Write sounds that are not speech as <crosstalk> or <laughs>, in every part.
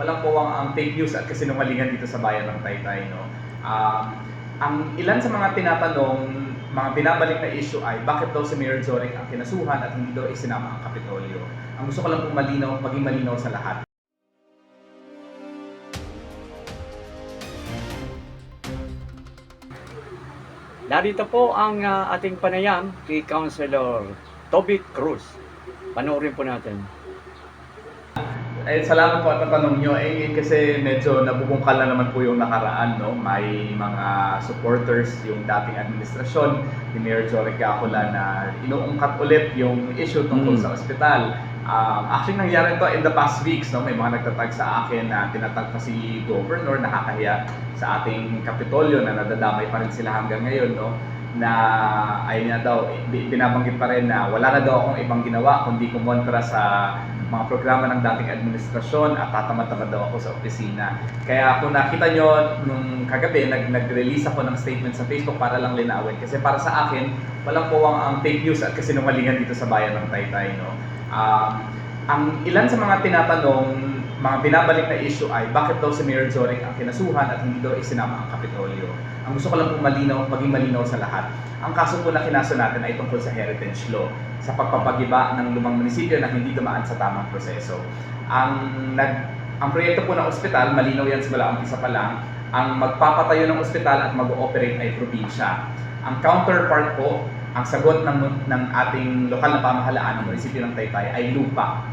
walang puwang ang fake news at kasinungalingan dito sa bayan ng Taytay. No? Um, ang ilan sa mga tinatanong, mga binabalik na issue ay bakit daw si Mayor Zoring ang kinasuhan at hindi daw isinama ang Kapitolyo. Ang gusto ko lang pong malinaw, maging malinaw sa lahat. Narito po ang ah, ating panayam kay Councilor Toby Cruz. Panoorin po natin. Eh, salamat po at natanong nyo. Eh, kasi medyo nabubungkal na naman po yung nakaraan, no? May mga supporters yung dating administrasyon ni Mayor Jory Gacula na inuungkat ulit yung issue tungkol Mm. sa ospital. Um, actually, nangyari to in the past weeks, no? May mga nagtatag sa akin na tinatag pa si Governor, nakakahiya sa ating Kapitolyo na nadadamay pa rin sila hanggang ngayon, no? Na ayun nga daw, bi- binabanggit pa rin na wala na daw akong ibang ginawa kundi kumontra sa mga programa ng dating administrasyon at tatamad-tamad daw ako sa opisina. Kaya kung nakita nyo nung kagabi, nag- nag-release ako ng statement sa Facebook para lang linawin. Kasi para sa akin, walang puwang ang fake news at kasinungalingan dito sa bayan ng Taytay. No? Um, ang ilan sa mga tinatanong, mga binabalik na issue ay bakit daw si Mayor Zoring ang kinasuhan at hindi daw isinama ang Kapitolyo. Ang gusto ko lang pong malinaw, maging malinaw sa lahat. Ang kaso po na kinaso natin ay tungkol sa heritage law, sa pagpapagiba ng lumang munisipyo na hindi dumaan sa tamang proseso. Ang nag ang proyekto po ng ospital, malinaw yan simula umpisa pa lang, ang magpapatayo ng ospital at mag-ooperate ay probinsya. Ang counterpart po, ang sagot ng, ng ating lokal na pamahalaan ng munisipyo ng Taytay ay lupa.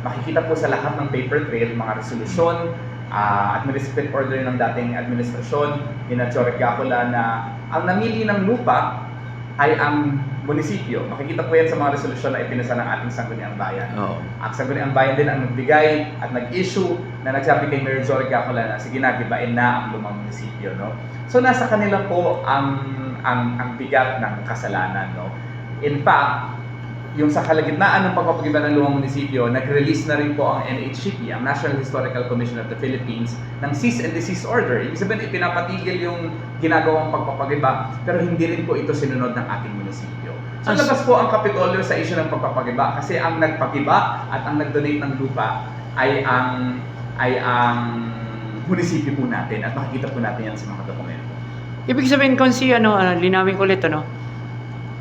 Makikita po sa lahat ng paper trail, mga resolusyon, ah, administrative order ng dating administrasyon, ni Nachorek Gacula na ang namili ng lupa ay ang munisipyo. Makikita po yan sa mga resolusyon na ipinasa ng ating Sangguniang Bayan. Oo. Ang Sangguniang Bayan din ang nagbigay at nag-issue na nagsabi kay Mayor Jory Gacula na sige na, gibain na ang lumang munisipyo. No? So nasa kanila po ang, ang, ang bigat ng kasalanan. No? In fact, yung sa kalagitnaan ng pagpapagiba ng lumang munisipyo, nag-release na rin po ang NHCP, ang National Historical Commission of the Philippines, ng cease and desist order. Ibig sabihin, ipinapatigil yung ginagawang pagpapagiba, pero hindi rin po ito sinunod ng ating munisipyo. So As- labas po ang Kapitolyo sa issue ng pagpapagiba kasi ang nagpagiba at ang nag-donate ng lupa ay ang ay ang munisipyo po natin at makikita po natin yan sa mga dokumento. Ibig sabihin kung si ano, ah, linawin ko ulit ano,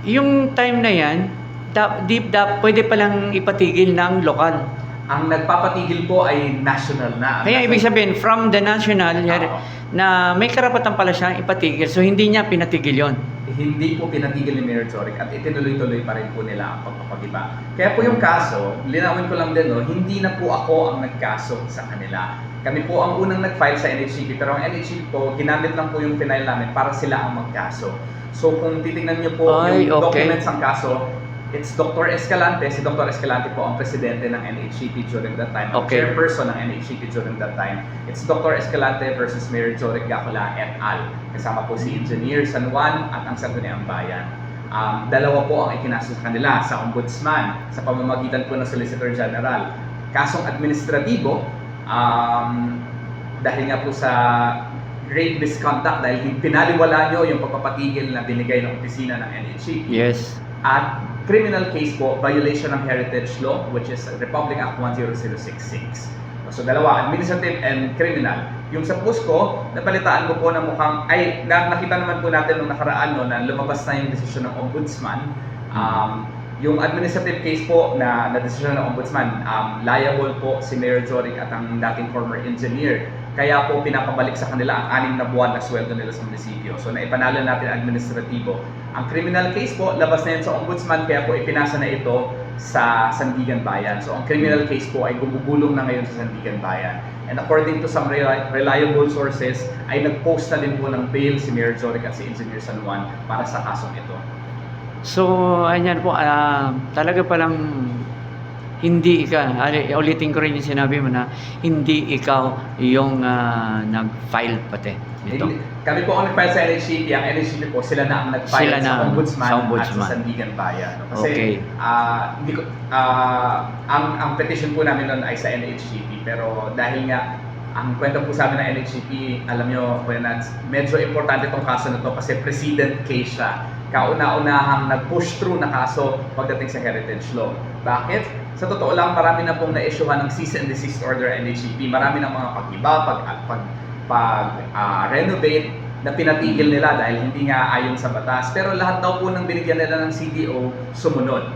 yung time na yan, da, deep da, pwede palang ipatigil ng lokal. Ang nagpapatigil po ay national na. Kaya ibig sabihin, from the national, Oo. na may karapatan pala siyang ipatigil, so hindi niya pinatigil yon. hindi po pinatigil ni Mayor Choric at itinuloy-tuloy pa rin po nila ang pagpapagiba. Kaya po yung kaso, linawin ko lang din, no, hindi na po ako ang nagkaso sa kanila. Kami po ang unang nag-file sa NHCP, pero ang NHCP po, ginamit lang po yung final namin para sila ang magkaso. So kung titingnan niyo po Ay, yung okay. documents ng kaso, it's Dr. Escalante. Si Dr. Escalante po ang presidente ng NHCP during that time. Ang Okay. chairperson ng NHCP during that time. It's Dr. Escalante versus Mayor Joric Gacula et al. Kasama po si Engineer San Juan at ang Sangguniang Bayan. Um, dalawa po ang ikinaso sa kanila sa ombudsman sa pamamagitan po ng Solicitor General. Kasong administratibo, um, dahil nga po sa grave misconduct dahil pinaliwala nyo yung pagpapatigil na binigay ng opisina ng NHCP Yes. at criminal case po, violation ng heritage law, which is Republic Act 10066. So dalawa, administrative and criminal. Yung sa PUSCO, napalitaan ko po na mukhang, ay na, nakita naman po natin nung nakaraan no, na lumabas na yung desisyon ng ombudsman. Um, yung administrative case po na na desisyon ng ombudsman, um, liable po si Mayor Joric at ang dating former engineer. Kaya po pinapabalik sa kanila ang anim na buwan na sweldo nila sa munisipyo. So naipanalo natin administratibo. Ang criminal case po, labas na yun sa ombudsman, kaya po ipinasa na ito sa Sandigan Bayan. So ang criminal case po ay gumugulong na ngayon sa Sandigan Bayan. And according to some reli- reliable sources, ay nag-post na din po ng bail si Mayor Joric at si Engineer San Juan para sa kasong ito. So, ayan po, ah, talaga palang hindi ikaw, ulitin ko rin yung sinabi mo na hindi ikaw yung ah, nag-file pati nito. Hindi- Kami po ang nag-file sa NHCP. Ang NHCP po, sila na ang nag-file Sila sa, na ombudsman sa ombudsman. at sa Sandigan Bayan. no? Kasi Okay. ah, hindi ko, ah, ang, ang petition po namin noon ay sa NHCP. Pero dahil nga, ang kwento po sa amin ng NHCP, alam nyo, Kuya Nats, medyo importante itong kaso na to kasi precedent case siya. Kauna-unahang nag-push through na kaso pagdating sa heritage law. Bakit? Sa totoo lang, marami na pong na-issuehan ng cease and desist order NHEP. Marami ng mga pag-iba, pag, pag, pag ah, renovate na pinatigil nila dahil hindi nga ayon sa batas. Pero lahat daw po ng binigyan nila ng CDO, sumunod.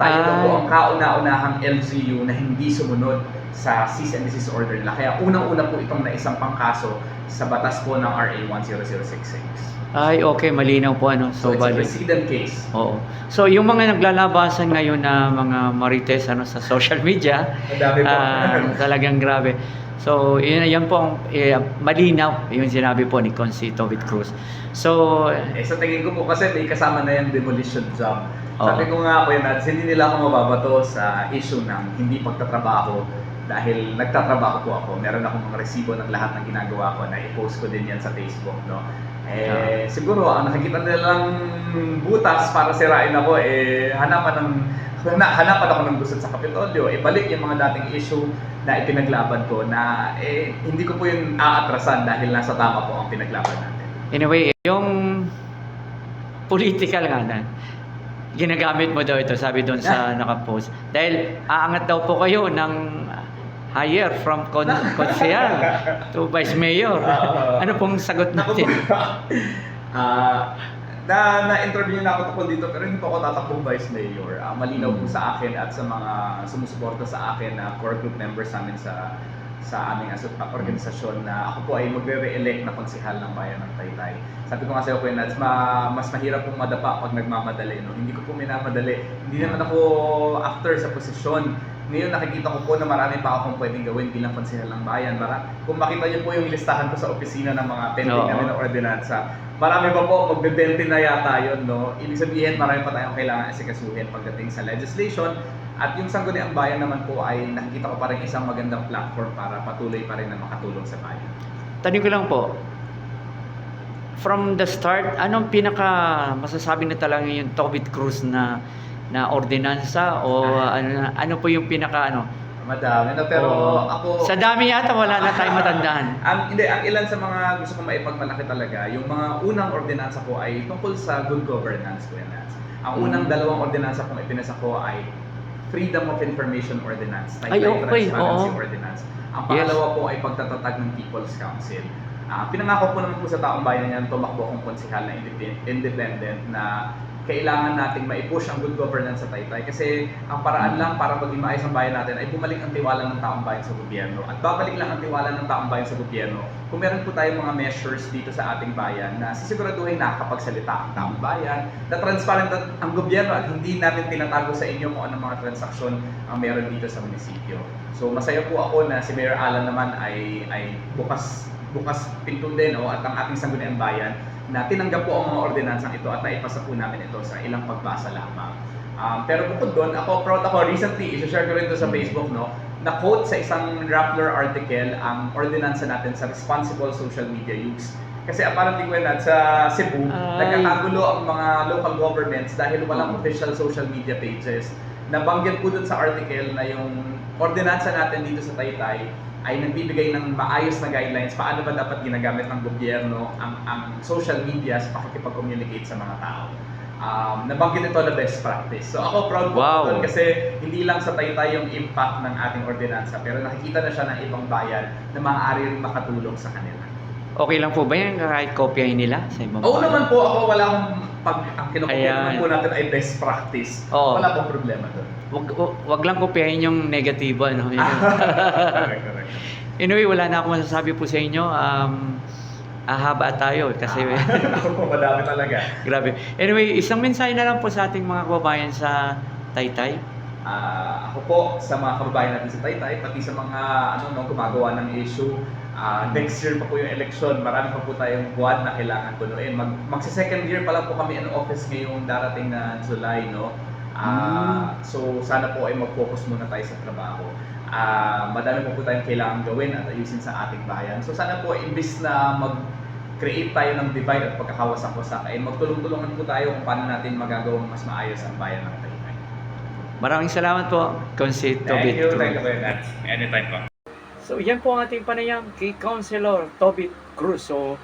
Tayo daw po Ay. ang kauna-unahang LGU na hindi sumunod sa cease and desist order nila. Kaya unang-una po itong naisampang kaso sa batas po ng RA 10066. Ay, okay, malinaw po ano. So, So, it's a bali. precedent case. Oo. So, yung mga naglalabasan ngayon na mga marites ano sa social media, ah, <laughs> talagang grabe. So, yun, yan po ang eh, malinaw yung sinabi po ni Concito with Cruz. So, Eh, sa tingin ko po kasi may kasama na yung demolition job. Oo. Sabi ko nga po yun, hindi nila ako mababato sa issue ng hindi pagtatrabaho dahil nagtatrabaho po ako. Meron akong mga resibo ng lahat ng ginagawa ko na i-post ko din yan sa Facebook, no? Eh, siguro, ang nakikita nilang butas para sirain ako, eh, hanapan ng hana- hanapan ako ng gusot sa Kapitolyo, eh, balik yung mga dating issue na ipinaglaban ko na eh, hindi ko po yun aatrasan dahil nasa tama po ang pinaglaban natin. anyway, yung political nga na, ginagamit mo daw ito, sabi doon sa nakapost. Dahil aangat daw po kayo ng higher from con konsehal to vice mayor. Ano pong sagot natin? <laughs> ah, na, na-interview na ako tungkol dito pero hindi po ako tatakbong vice mayor. Ah, malinaw po sa akin at sa mga sumusuporta sa akin na core group members namin sa sa aming aso- organisasyon na ako po ay magre-re-elect na konsehal ng bayan ng Taytay. Sabi ko nga sa iyo, Kuya Nads, ma, mas mahirap pong madapa pag nagmamadali. No? Hindi ko po minamadali. Hindi naman ako after sa posisyon. Ngayon nakikita ko po na marami pa akong pwedeng gawin bilang konsehal ng bayan. Mara, kung makita niyo po yung listahan ko sa opisina ng mga pending Oo. namin na ordinansa, marami pa po, magbe-20 na yata yun, no? Ibig sabihin, marami pa tayong kailangan asikasuhin pagdating sa legislation. At yung Sangguniang Bayan naman po ay nakikita ko parang isang magandang platform para patuloy pa rin na makatulong sa bayan. Tanong ko lang po, from the start, anong pinaka masasabi na talaga yung Tobit Cruz na na ordinansa o ano ano po yung pinaka ano? Madami na, pero o- ako... sa dami yata wala na tayong matandaan. <laughs> Ang, hindi, ang ilan sa mga gusto kong maipagmalaki talaga, yung mga unang ordinansa ko ay tungkol sa good governance, Nats. Ang unang Mm. dalawang ordinansa kong ipinasa ko ay Freedom of Information Ordinance, Ay, okay, Transparency oo. Ordinance. Ang Yes. pangalawa po ay pagtatatag ng People's Council. Ah, pinangako po naman po sa taong bayan yan, tumakbo akong konsihal na independ- independent na kailangan nating maipush ang good governance sa Taytay kasi ang paraan lang para maging maayos ang bayan natin ay bumalik ang tiwala ng taong bayan sa gobyerno. At babalik lang ang tiwala ng taong bayan sa gobyerno kung meron po tayong mga measures dito sa ating bayan na sisiguraduhin nakakapagsalita ang taong bayan, na transparent ang- gobyerno at hindi natin tinatago sa inyo kung anong mga transaksyon ang meron dito sa munisipyo. So masaya po ako na si Mayor Alan naman ay ay bukas bukas pinto din o at ang ating sangguniang bayan na tinanggap po ang mga ordinansang ito at naipasa po namin ito sa ilang pagbasa lamang. Um, pero bukod doon, ako proud ako recently, i-share ko rin ito sa Facebook, no, na quote sa isang Rappler article ang ordinansa natin sa responsible social media use. Kasi apparently when at sa Cebu, Ay. nagkakagulo ang mga local governments dahil walang official social media pages. Nabanggit po dun sa article na yung ordinansa natin dito sa Taytay ay nagbibigay ng maayos na guidelines paano ba dapat ginagamit ng gobyerno ang, ang social media sa pakikipag-communicate sa mga tao. Um, nabanggit ito na best practice. So ako proud po Wow. doon kasi hindi lang sa Taytay yung impact ng ating ordinansa pero nakikita na siya ng ibang bayan na maaari rin makatulong sa kanila. Okay lang po ba yan kahit kopyahin nila sa ibang Oo bayan? naman po ako, wala akong pag ang naman po natin ay best practice. Oo. Wala pong problema doon. Wag, wag, wag lang kopyahin yung negatibo ano. Yun. <laughs> correct, correct. anyway, wala na akong masasabi po sa inyo. Um, ahaba tayo kasi <laughs> Ako po, madami talaga. grabe. Anyway, isang mensahe na lang po sa ating mga kababayan sa Taytay. Ah, ako po sa mga kababayan natin sa Taytay, pati sa mga ano no gumagawa ng issue. Ah, next year pa po yung election, marami pa po tayong buwan na kailangan punuin. Mag magsi second year pa lang po kami in office ngayong darating na July, no. Ah, so sana po ay mag-focus muna tayo sa trabaho. Ah, madami po po tayong kailangan gawin at ayusin sa ating bayan. So sana po imbis na mag create tayo ng divide at pagkakawasak-wasak ay magtulong-tulungan po tayo kung paano natin magagawang mas maayos ang bayan ng Taytay. Maraming salamat po, Concito Thank you, thank you very much. Anytime po. So, yan po ang ating panayam kay Councilor Tobit Cruz. So,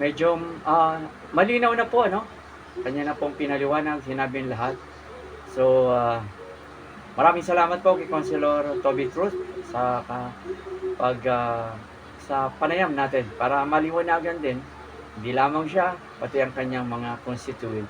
medyo ah, malinaw na po, ano? Kanya na pong pinaliwanag, sinabi lahat. So, ah, Maraming salamat po kay Councilor Toby Cruz sa ka- pag ah, sa panayam natin para maliwanagan din hindi lamang siya pati ang kanyang mga constituent